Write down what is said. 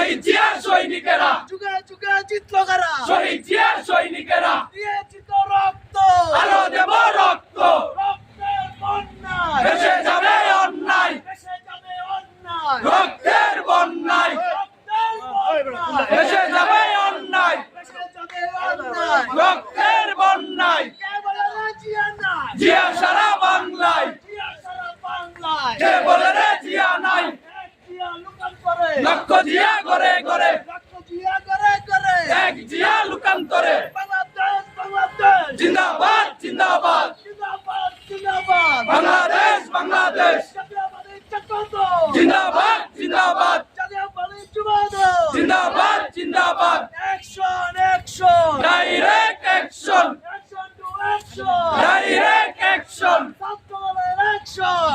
শহীদ জিয়ার সৈনিকেরা। যুগে যুগে জিতলো কারা? শহীদ জিয়ার সৈনিকেরা। দিয়েছি রক্ত। আরও দেব রক্ত। রক্তের বন্যায়। ভেসে যাবে অন্যায়। ভেসে যাবে অন্যায়। রক্তের বন্যায়। রক্তের যাবে অন্যায়। রক্তের বন্যায়। জিয়া সারা বাংলায়। জিয়া সারা বাংলায়। লক্ষ জিয়া করে করে এক জিয়া লুকান্তরে। জিন্দাবাদ জিন্দাবাদ। বাংলাদেশ বাংলাদেশ। জিন্দাবাদ জিন্দাবাদ। জিন্দাবাদ জিন্দাবাদ। Action action direct action direct action direct action